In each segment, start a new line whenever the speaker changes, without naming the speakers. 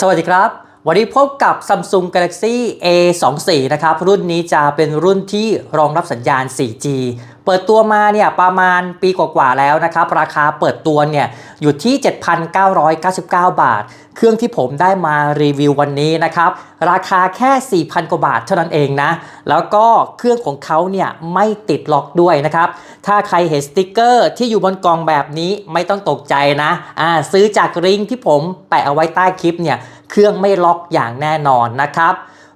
สวัสดีครับ วันนี้พบกับ Samsung Galaxy A24 นะครับ รุ่นนี้จะเป็นรุ่นที่รองรับสัญญาณ 4G เปิดตัวมาเนี่ยประมาณปีกว่าๆแล้วนะครับ ราคาเปิดตัวเนี่ยอยู่ที่ 7,999 บาท เครื่องที่ผมได้มารีวิววันนี้นะครับ ราคาแค่ 4,000 กว่าบาทเท่านั้นเองนะ แล้วก็เครื่องของเขาเนี่ยไม่ติดล็อกด้วยนะครับ ถ้าใครเห็นสติกเกอร์ที่อยู่บนกล่องแบบนี้ไม่ต้องตกใจนะอ่าซื้อจากลิงก์ที่ผมแปะเอาไว้ใต้คลิปเนี่ยเครื่องไม่ล็อกอย่างแน่นอนนะครับ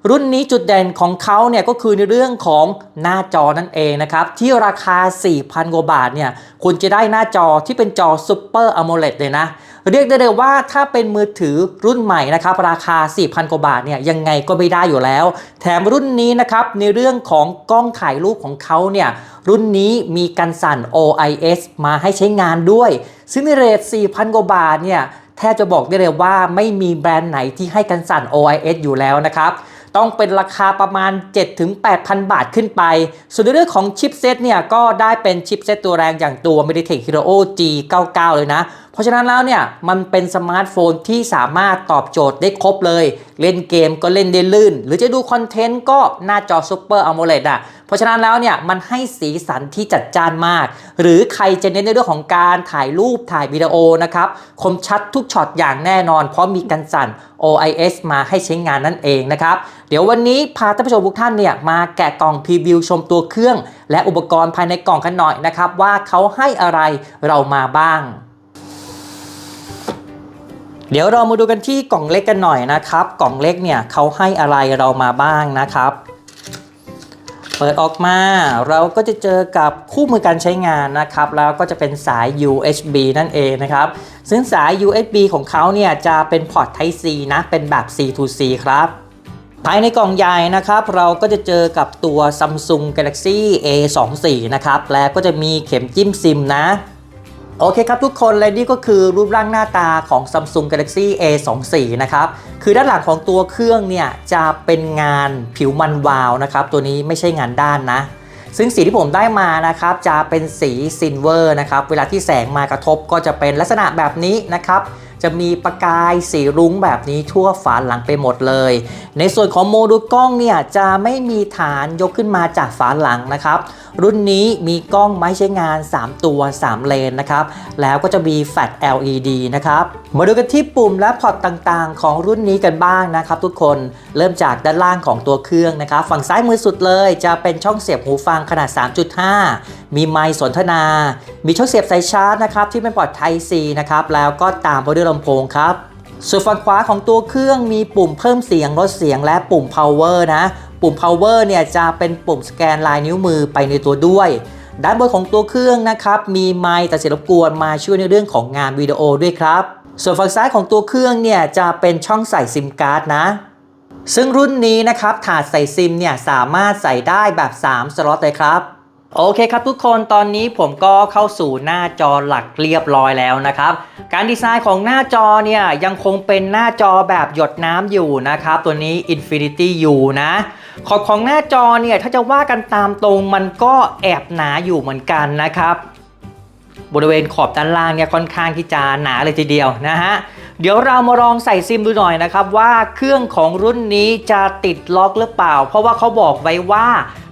รุ่นนี้จุดเด่นของเขาเนี่ยก็คือในเรื่องของหน้าจอนั่นเองนะครับ ที่ราคา 4,000กว่าบาทเนี่ยคุณจะได้หน้าจอที่เป็นจอ Super AMOLED เลยนะ เรียกได้เลยว่าถ้าเป็นมือถือรุ่นใหม่นะครับ ราคา 4,000กว่าบาทเนี่ยยังไงก็ไม่ได้อยู่แล้ว แถมรุ่นนี้นะครับ ในเรื่องของกล้องถ่ายรูปของเขาเนี่ยรุ่นนี้มีกันสั่น OIS มาให้ใช้งานด้วย ซึ่งในเรท 4,000กว่าบาทเนี่ยแทบจะบอกได้เลยว่าไม่มีแบรนด์ไหนที่ให้กันสั่น OIS อยู่แล้วนะครับ ต้องเป็นราคาประมาณ 7-8,000 บาทขึ้นไป ส่วนในเรื่องของชิปเซตเนี่ยก็ได้เป็นชิปเซตตัวแรงอย่างตัว MediaTek Hero G99 เลยนะเพราะฉะนั้นแล้วเนี่ยมันเป็นสมาร์ทโฟนที่สามารถตอบโจทย์ได้ครบเลย เล่นเกมก็เล่นได้ลื่น หรือจะดูคอนเทนต์ก็หน้าจอ Super AMOLED อะเพราะฉะนั้นแล้วเนี่ยมันให้สีสันที่จัดจ้านมาก หรือใครจะเน้นในเรื่องของการถ่ายรูปถ่ายวิดีโอนะครับคมชัดทุกช็อตอย่างแน่นอน เพราะมีกันสั่น OIS มาให้ใช้งานนั่นเองนะครับ เดี๋ยววันนี้พาท่านผู้ชมทุกท่านเนี่ยมาแกะกล่องพรีวิวชมตัวเครื่อง และอุปกรณ์ภายในกล่องกันหน่อยนะครับว่าเขาให้อะไรเรามาบ้าง เดี๋ยวเรามาดูกันที่กล่องเล็กกันหน่อยนะครับ กล่องเล็กเนี่ยเขาให้อะไรเรามาบ้างนะครับ เปิดออกมาเราก็จะเจอกับคู่มือการใช้งานนะครับ แล้วก็จะเป็นสาย USB นั่นเองนะครับ ซึ่งสาย USB ของเขาเนี่ยจะเป็นพอร์ต Type C นะ เป็นแบบ C to C ครับภายในกล่องใหญ่นะครับเราก็จะเจอกับตัว Samsung Galaxy A24 นะครับ แล้วก็จะมีเข็มจิ้มซิมนะ โอเคครับทุกคนและนี่ก็คือรูปร่างหน้าตาของ Samsung Galaxy A24 นะครับ คือด้านหลังของตัวเครื่องเนี่ยจะเป็นงานผิวมันวาวนะครับ ตัวนี้ไม่ใช่งานด้านนะ ซึ่งสีที่ผมได้มานะครับ จะเป็นสีซิลเวอร์นะครับ เวลาที่แสงมากระทบก็จะเป็นลักษณะแบบนี้นะครับ จะมีประกายสีรุ้งแบบนี้ทั่วฝาหลังไปหมดเลย ในส่วนของโมดูลกล้องเนี่ยจะไม่มีฐานยกขึ้นมาจากฝาหลังนะครับ รุ่นนี้มีกล้องไม้ใช้งาน 3 ตัว 3 เลนนะครับ แล้วก็จะมีแฟลช LED นะครับ มาดูกันที่ปุ่มและพอร์ตต่างๆ ของรุ่นนี้กันบ้างนะครับ ทุกคนเริ่มจากด้านล่างของตัวเครื่องนะครับ ฝั่งซ้ายมือสุดเลย จะเป็นช่องเสียบหูฟังขนาด 3.5 มีไมค์สนทนา มีช่องเสียบสายชาร์จนะครับที่เป็นพอร์ต Type C นะครับแล้วก็ตามไปด้วยลำโพงครับส่วนฝั่งขวาของตัวเครื่องมีปุ่มเพิ่มเสียงลดเสียงและปุ่ม power นะ ปุ่ม power เนี่ยจะเป็นปุ่มสแกนลายนิ้วมือไปในตัวด้วย ด้านบนของตัวเครื่องนะครับมีไมค์ตัดเสียงรบกวนมาช่วยในเรื่องของงานวิดีโอด้วยครับ ส่วนฝั่งซ้ายของตัวเครื่องเนี่ยจะเป็นช่องใส่ซิมการ์ดนะ ซึ่งรุ่นนี้นะครับถาดใส่ซิมเนี่ยสามารถใส่ได้แบบ 3 สล็อตเลยครับ โอเคครับทุกคนตอนนี้ผมก็เข้าสู่หน้าจอหลักเรียบร้อยแล้วนะครับ การดีไซน์ของหน้าจอเนี่ยยังคงเป็นหน้าจอแบบหยดน้ำอยู่นะครับ ตัวนี้ Infinity U นะขอบของหน้าจอเนี่ยถ้าจะว่ากันตามตรงมันก็แอบหนาอยู่เหมือนกันนะครับ บริเวณขอบด้านล่างเนี่ยค่อนข้างที่จะหนาเลยทีเดียวนะฮะ เดี๋ยวเรามาลองใส่ซิมดูหน่อยนะครับว่าเครื่องของรุ่นนี้จะติดล็อกหรือเปล่า เพราะว่าเขาบอกไว้ว่า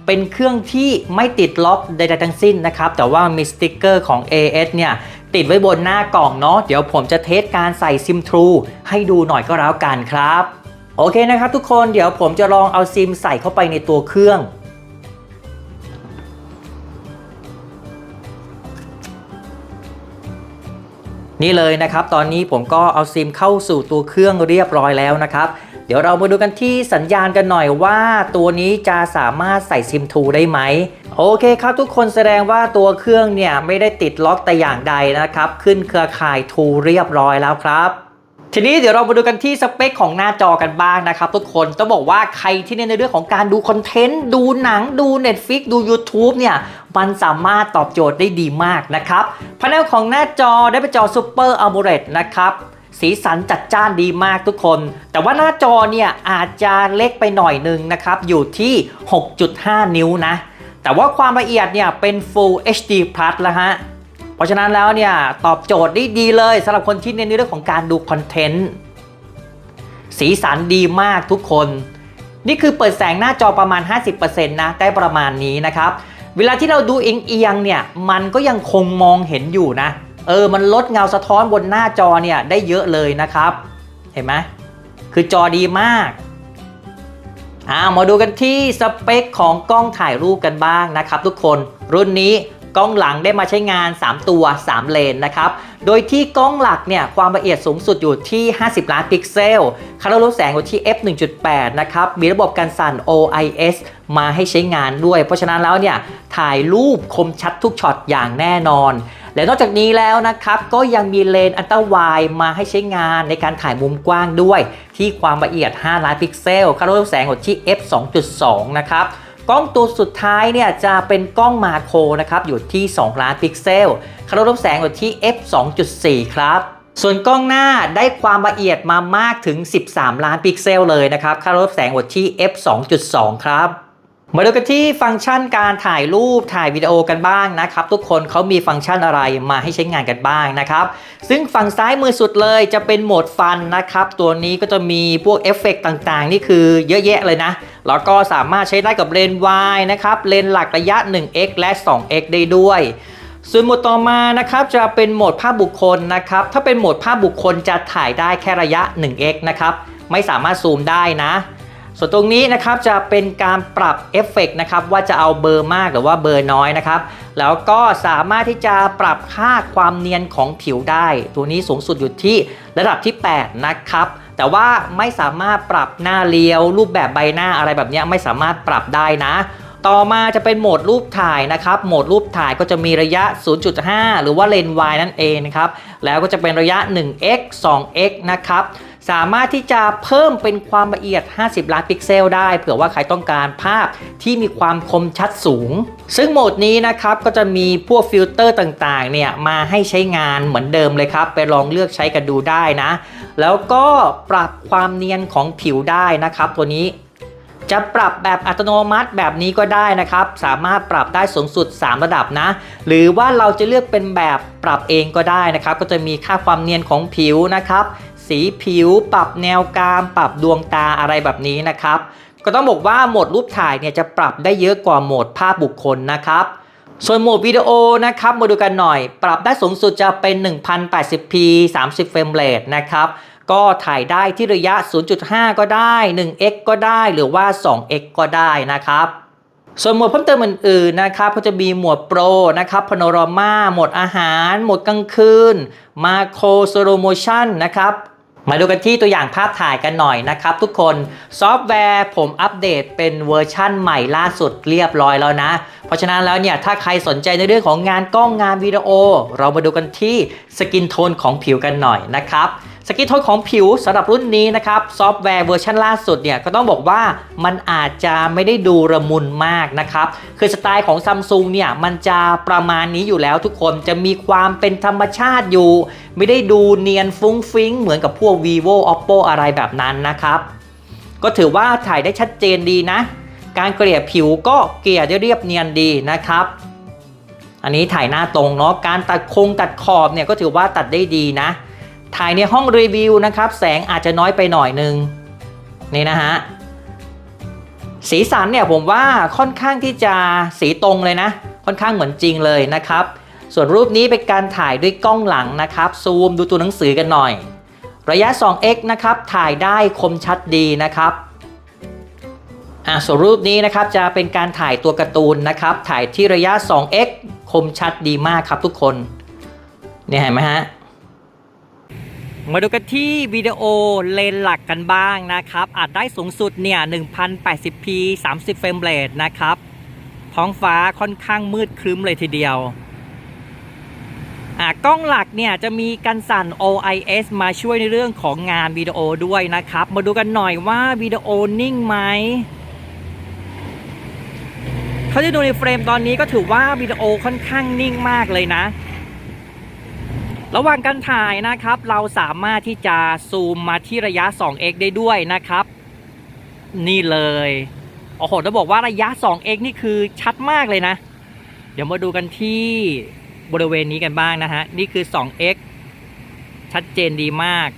เป็นเครื่องที่ไม่ติดล็อกใดๆทั้งสิ้นนะครับแต่ว่ามีสติกเกอร์ของ AS เนี่ยติดไว้บนหน้ากล่องเนาะเดี๋ยวผมจะเทสการใส่ซิม True ให้ดูหน่อยก็แล้วกันครับ โอเคนะครับทุกคนเดี๋ยวผมจะลองเอาซิมใส่เข้าไปในตัวเครื่อง นี่เลยนะครับ ตอนนี้ผมก็เอาซิมเข้าสู่ตัวเครื่องเรียบร้อยแล้วนะครับ เดี๋ยวเรามาดูกันที่สัญญาณกันหน่อยว่าตัวนี้จะสามารถใส่ซิมทูได้ไหมโอเคครับทุกคนแสดงว่าตัวเครื่องเนี่ยไม่ได้ติดล็อกแต่อย่างใดนะครับ ขึ้นเครือข่ายทูเรียบร้อยแล้วครับ ทีนี้เดี๋ยวเรามาดูกันที่สเปคของหน้าจอกันบ้างนะครับทุกคนต้องบอกว่าใครที่เน้นในเรื่องของการดูคอนเทนต์ ดูหนังดู Netflix ดู YouTube เนี่ยมันสามารถตอบโจทย์ได้ดีมากนะครับพาเนลของหน้าจอได้เป็นจอ Super AMOLED นะครับสีสันจัดจ้านดีมากทุกคน แต่ว่าหน้าจอเนี่ยอาจจะเล็กไปหน่อยนึงนะครับ อยู่ที่ 6.5 นิ้วนะ แต่ว่าความละเอียดเนี่ยเป็น Full HD Plus แล้วฮะ เพราะฉะนั้นแล้วเนี่ยตอบโจทย์ได้ดีเลยสำหรับคนที่เน้นในเรื่องของการดูคอนเทนต์สีสันดีมากทุกคน นี่คือเปิดแสงหน้าจอประมาณ 50%นะได้ประมาณนี้นะครับ เวลาที่เราดูเอียงๆเนี่ยมันก็ยังคงมองเห็นอยู่นะเออมันลดเงาสะท้อนบนหน้าจอเนี่ยได้เยอะเลยนะครับ เห็นไหมคือจอดีมากอ่ามาดูกันที่สเปคของกล้องถ่ายรูปกันบ้างนะครับ ทุกคนรุ่นนี้ ล้องหลังได้มาใช้งาน 3 ตัว 3 เลนนะครับ โดยที่กล้องหลักเนี่ยความละเอียดสูงสุดอยู่ที่ 50 ล้านพิกเซลคาร์ลแสงอยู่ที่ f 1.8 นะครับ มีระบบการสั่น OIS มาให้ใช้งานด้วย เพราะฉะนั้นแล้วเนี่ยถ่ายรูปคมชัดทุกช็อตอย่างแน่นอน และนอกจากนี้แล้วนะครับก็ยังมีเลนอัลตร้าไวด์มาให้ใช้งานในการถ่ายมุมกว้างด้วย ที่ความละเอียด 5 ล้านพิกเซลคาร์ลแสงอยู่ที่ f 2.2 นะครับ กล้องตัวสุดท้ายเนี่ยจะเป็นกล้องมาโครนะครับอยู่ที่ 2 ล้านพิกเซลคาร์ลแสงอยู่ที่ f 2.4 ครับส่วนกล้องหน้าได้ความละเอียดมามากถึง 13 ล้านพิกเซลเลยนะครับคาร์ลแสงอยู่ที่ f 2.2 ครับ มาดูกันที่ฟังก์ชันการถ่ายรูปถ่ายวิดีโอกันบ้างนะครับ ทุกคนเขามีฟังก์ชันอะไรมาให้ใช้งานกันบ้างนะครับ ซึ่งฝั่งซ้ายมือสุดเลยจะเป็นโหมดฟันนะครับ ตัวนี้ก็จะมีพวกเอฟเฟกต์ต่างๆ นี่คือเยอะแยะเลยนะ แล้วก็สามารถใช้ได้กับเลนส์วายนะครับ เลนส์หลักระยะ 1x และ 2x ได้ด้วยส่วนโหมดต่อมานะครับจะเป็นโหมดภาพบุคคลนะครับ ถ้าเป็นโหมดภาพบุคคลจะถ่ายได้แค่ระยะ 1x นะครับไม่สามารถซูมได้นะ ส่วนตรงนี้นะครับจะเป็นการปรับเอฟเฟกต์นะครับว่าจะเอาเบอร์มากหรือว่าเบอร์น้อยนะครับ แล้วก็สามารถที่จะปรับค่าความเนียนของผิวได้ ตัวนี้สูงสุดอยู่ที่ระดับที่ 8 นะครับ แต่ว่าไม่สามารถปรับหน้าเรียว รูปแบบใบหน้าอะไรแบบนี้ไม่สามารถปรับได้นะต่อมาจะเป็นโหมดรูปถ่ายนะครับ โหมดรูปถ่ายก็จะมีระยะ 0.5 หรือว่าเลนส์วายนั่นเองนะครับ แล้วก็จะเป็นระยะ 1x 2x นะครับ สามารถที่จะเพิ่มเป็นความละเอียด 50 ล้านพิกเซลได้ เผื่อว่าใครต้องการภาพที่มีความคมชัดสูง ซึ่งโหมดนี้นะครับก็จะมีพวกฟิลเตอร์ต่างๆเนี่ยมาให้ใช้งานเหมือนเดิมเลยครับ ไปลองเลือกใช้กันดูได้นะ แล้วก็ปรับความเนียนของผิวได้นะครับ ตัวนี้จะปรับแบบอัตโนมัติแบบนี้ก็ได้นะครับ สามารถปรับได้สูงสุด 3 ระดับนะ หรือว่าเราจะเลือกเป็นแบบปรับเองก็ได้นะครับ ก็จะมีค่าความเนียนของผิวนะครับ สีผิว ปรับแนวกราม ปรับดวงตาอะไรแบบนี้นะครับ ก็ต้องบอกว่าโหมดรูปถ่ายเนี่ยจะปรับได้เยอะกว่าโหมดภาพบุคคลนะครับ ส่วนโหมดวิดีโอนะครับมาดูกันหน่อย ปรับได้สูงสุดจะเป็น 1080p 30เฟรมเรทนะครับก็ถ่ายได้ที่ระยะ 0.5 ก็ได้ 1x ก็ได้ หรือว่า 2x ก็ได้นะครับ ส่วนโหมดเพิ่มเติมอื่นๆนะครับ ก็จะมีโหมดโปรนะครับพาโนรามาโหมดอาหารโหมดกลางคืน มาโครสโลโมชันนะครับ มาดูกันที่ตัวอย่างภาพถ่ายกันหน่อยนะครับทุกคนซอฟต์แวร์ผมอัปเดตเป็นเวอร์ชั่นใหม่ล่าสุดเรียบร้อยแล้วนะ เพราะฉะนั้นแล้วเนี่ยถ้าใครสนใจในเรื่องของงานกล้องงานวิดีโอ เรามาดูกันที่สกินโทนของผิวกันหน่อยนะครับ สกินโทนของผิวสำหรับรุ่นนี้นะครับซอฟต์แวร์เวอร์ชันล่าสุดเนี่ยก็ต้องบอกว่ามันอาจจะไม่ได้ดูระมุนมากนะครับ คือสไตล์ของซัมซุงเนี่ยมันจะประมาณนี้อยู่แล้วทุกคนจะมีความเป็นธรรมชาติอยู่ ไม่ได้ดูเนียนฟุ้งฟิ้งเหมือนกับพวก vivo oppo อะไรแบบนั้นนะครับ ก็ถือว่าถ่ายได้ชัดเจนดีนะ การเกลี่ยผิวก็เกลี่ยได้เรียบเนียนดีนะครับ อันนี้ถ่ายหน้าตรงเนาะการตัดโครงตัดขอบเนี่ยก็ถือว่าตัดได้ดีนะ ถ่ายในห้องรีวิวนะครับ แสงอาจจะน้อยไปหน่อยนึงนี่นะฮะสีสันเนี่ยผมว่าค่อนข้างที่จะสีตรงเลยนะ ค่อนข้างเหมือนจริงเลยนะครับ ส่วนรูปนี้เป็นการถ่ายด้วยกล้องหลังนะครับ ซูมดูตัวหนังสือกันหน่อย ระยะ 2x นะครับ ถ่ายได้คมชัดดีนะครับอ่าส่วนรูปนี้นะครับจะเป็นการถ่ายตัวการ์ตูนนะครับ ถ่ายที่ระยะ 2x คมชัดดีมากครับทุกคน เนี่ยเห็นไหมฮะ มาดูกันที่วิดีโอเลนหลักกันบ้างนะครับ อาจได้สูงสุดเนี่ย 1080p 30 เฟรมเรทนะครับ ท้องฟ้าค่อนข้างมืดครึ้มเลยทีเดียวอ่ากล้องหลักเนี่ยจะมีกันสั่น OIS มาช่วยในเรื่องของงานวิดีโอด้วยนะครับ มาดูกันหน่อยว่าวิดีโอนิ่งไหมเขาจะดูในเฟรมตอนนี้ก็ถือว่าวิดีโอค่อนข้างนิ่งมากเลยนะ ระหว่างการถ่ายนะครับ เราสามารถที่จะซูมมาที่ระยะ 2x ได้ด้วยนะครับ นี่เลยโอ้โหจะบอกว่าระยะ 2x นี่คือชัดมากเลยนะ เดี๋ยวมาดูกันที่บริเวณนี้กันบ้างนะฮะ นี่คือ 2x ชัดเจนดีมาก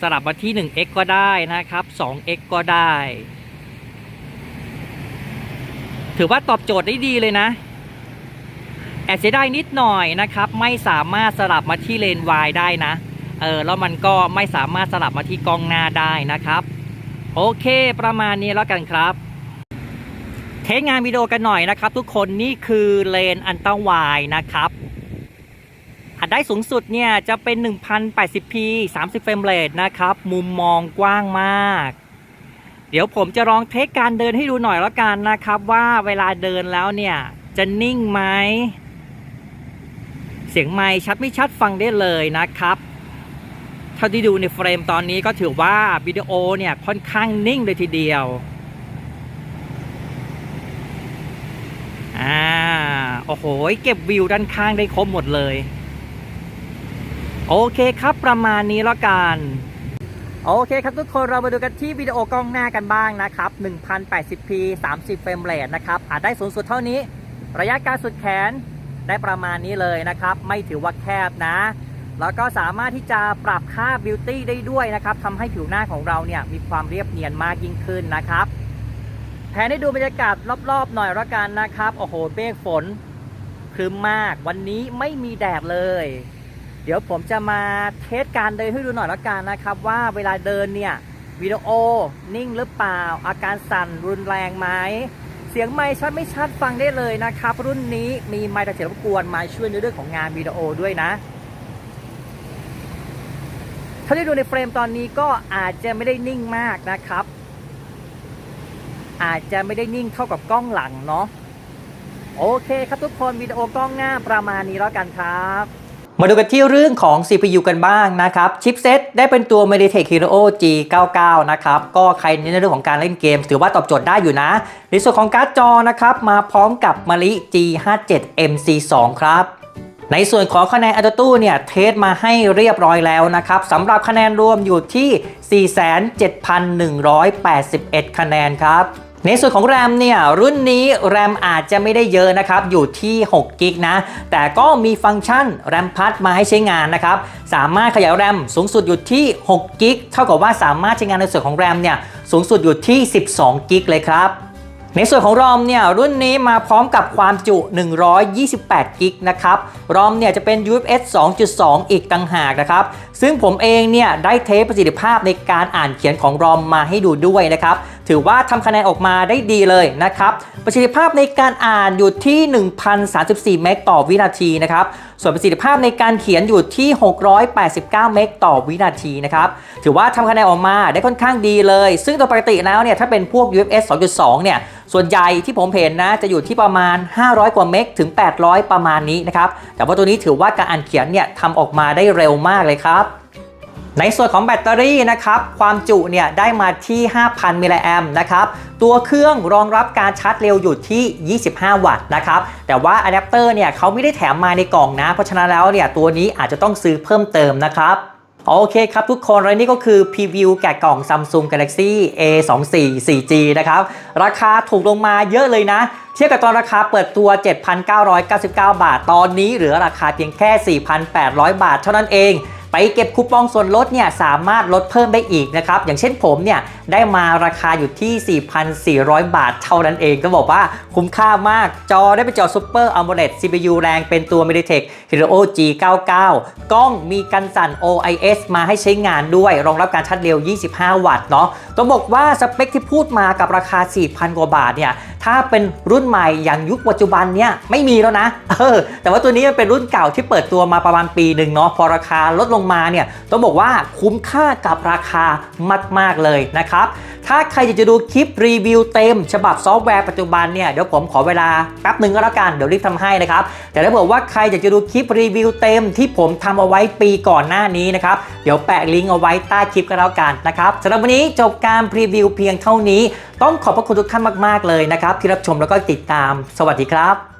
สลับมาที่ 1x ก็ได้นะครับ 2x ก็ได้ ถือว่าตอบโจทย์ได้ดีเลยนะ แอบเสียดายนิดหน่อยนะครับ ไม่สามารถสลับมาที่เลน Y ได้นะ เออแล้วมันก็ไม่สามารถสลับมาที่กล้องหน้าได้นะครับ โอเคประมาณนี้แล้วกันครับ เทสงานวิดีโอกันหน่อยนะครับ ทุกคนนี่คือเลนอันต้าวายนะครับอัดได้สูงสุดเนี่ยจะเป็น 1080p 30เฟรมเรทนะครับ มุมมองกว้างมาก เดี๋ยวผมจะลองเทสการเดินให้ดูหน่อยแล้วกันนะครับ ว่าเวลาเดินแล้วเนี่ยจะนิ่งไหม เสียงไมค์ชัดไม่ชัดฟังได้เลยนะครับเท่าที่ดูในเฟรมตอนนี้ก็ถือว่าวิดีโอเนี่ยค่อนข้างนิ่งเลยทีเดียวอ่าโอ้โหเก็บวิวด้านข้างได้ครบหมดเลย โอเคครับประมาณนี้แล้วกันโอเคครับทุกคนเรามาดูกันที่วิดีโอกล้องหน้ากันบ้างนะครับ 1080p 30เฟรมเรทนะครับอาจได้สูงสุดเท่านี้ ระยะการสุดแขน ได้ประมาณนี้เลยนะครับ ไม่ถือว่าแคบนะ แล้วก็สามารถที่จะปรับค่าบิวตี้ได้ด้วยนะครับทำให้ผิวหน้าของเราเนี่ยมีความเรียบเนียนมากยิ่งขึ้นนะครับแผนให้ดูบรรยากาศรอบๆ หน่อยละกันนะครับ โอ้โหเมฆฝนครึ้มมาก วันนี้ไม่มีแดดเลย เดี๋ยวผมจะมาเทสการเดินให้ดูหน่อยละกันนะครับ ว่าเวลาเดินเนี่ยวิดีโอนิ่งหรือเปล่า อาการสั่นรุนแรงไหม เสียงไมค์ชัดไม่ชัดฟังได้เลยนะครับ รุ่นนี้มีไมค์ตัดเสียงรบกวนมาช่วยในเรื่องของงานวิดีโอด้วยนะ ถ้าได้ดูในเฟรมตอนนี้ก็อาจจะไม่ได้นิ่งมากนะครับ อาจจะไม่ได้นิ่งเท่ากับกล้องหลังเนาะโอเคครับทุกคนวิดีโอกล้องหน้าประมาณนี้แล้วกันครับ มาดูกันที่เรื่องของ CPU กันบ้างนะครับ ชิปเซตได้เป็นตัว MediaTek Helio G99 นะครับ ก็ใครน้นในเรื่องของการเล่นเกม ถือว่าตอบโจทย์ได้อยู่นะ ในส่วนของการ์ดจอนะครับ มาพร้อมกับม a ลิ G57 MC2 ครับในส่วนของคะแนนอัตตู้เนี่ยเทสมาให้เรียบร้อยแล้วนะครับสำหรับคะแนนรวมอยู่ที่ 47,181 คะแนนครับ ในส่วนของแรมเนี่ยรุ่นนี้แรมอาจจะไม่ได้เยอะนะครับ อยู่ที่6กิกนะ แต่ก็มีฟังก์ชันแรมพัดมาให้ใช้งานนะครับ สามารถขยายแรมสูงสุดอยู่ที่6กิกเท่ากับว่าสามารถใช้งานในส่วนของแรมเนี่ยสูงสุดอยู่ที่ 12กิกเลยครับในส่วนของ ROM เนี่ยรุ่นนี้มาพร้อมกับความจุ 128 กิกนะครับ ROM เนี่ยจะเป็น UFS 2.2 อีกต่างหากนะครับซึ่งผมเองเนี่ยได้เทสประสิทธิภาพในการอ่านเขียนของ ROM มาให้ดูด้วยนะครับถือว่าทำคะแนนออกมาได้ดีเลยนะครับ ประสิทธิภาพในการอ่านอยู่ที่ 1,034 เมกต่อวินาทีนะครับ ส่วนประสิทธิภาพในการเขียนอยู่ที่ 689 เมกต่อวินาทีนะครับ ถือว่าทำคะแนนออกมาได้ค่อนข้างดีเลย ซึ่งโดยปกติแล้วเนี่ยถ้าเป็นพวก UFS 2.2 เนี่ย ส่วนใหญ่ที่ผมเห็นนะจะอยู่ที่ประมาณ 500 กว่าเมกถึง 800 ประมาณนี้นะครับ แต่ว่าตัวนี้ถือว่าการอ่านเขียนเนี่ยทำออกมาได้เร็วมากเลยครับ ในส่วนของแบตเตอรี่นะครับ ความจุเนี่ยได้มาที่ 5,000 มิลลิแอมนะครับ ตัวเครื่องรองรับการชาร์จเร็วอยู่ที่ 25 วัตต์นะครับ แต่ว่าอะแดปเตอร์เนี่ยเขาไม่ได้แถมมาในกล่องนะ เพราะฉะนั้นแล้วเนี่ยตัวนี้อาจจะต้องซื้อเพิ่มเติมนะครับโอเคครับทุกคนและนี่ก็คือพรีวิวแกะกล่อง Samsung Galaxy A24 4G นะครับ ราคาถูกลงมาเยอะเลยนะ เทียบกับตอนราคาเปิดตัว 7,999 บาท ตอนนี้เหลือราคาเพียงแค่ 4,800 บาทเท่านั้นเอง ไปเก็บคูปองส่วนลดเนี่ยสามารถลดเพิ่มได้อีกนะครับ อย่างเช่นผมเนี่ยได้มาราคาอยู่ที่ 4,400 บาทเท่านั้นเองก็บอกว่าคุ้มค่ามากจอได้เป็นจอ Super AMOLED CPU แรงเป็นตัว MediaTek Helio G99 กล้องมีกันสั่น OIS มาให้ใช้งานด้วย รองรับการชาร์จเร็ว 25 วัตต์เนาะต้องบอกว่าสเปคที่พูดมากับราคา 4,000 กว่าบาทเนี่ยถ้าเป็นรุ่นใหม่อย่างยุคปัจจุบันเนี่ยไม่มีแล้วนะเออแต่ว่าตัวนี้มันเป็นรุ่นเก่าที่เปิดตัวมาประมาณปีหนึ่งเนาะพอราคาลดลงมาเนี่ยต้องบอกว่าคุ้มค่ากับราคามาก ๆ เลยนะครับ ถ้าใครอยากจะดูคลิปรีวิวเต็ม ฉบับซอฟต์แวร์ปัจจุบันเนี่ยเดี๋ยวผมขอเวลาแป๊บหนึ่งก็แล้วกันเดี๋ยวรีบทำให้นะครับ แต่ถ้าบอกว่าใครอยากจะดูคลิปรีวิวเต็ม ที่ผมทำเอาไว้ปีก่อนหน้านี้นะครับเดี๋ยวแปะลิงก์เอาไว้ใต้คลิปก็แล้วกันนะครับสำหรับวันนี้จบการพรีวิวเพียงเท่านี้ ต้องขอบพระคุณทุกท่านมาก ๆ เลยนะครับ ที่รับชมแล้วก็ติดตาม สวัสดีครับ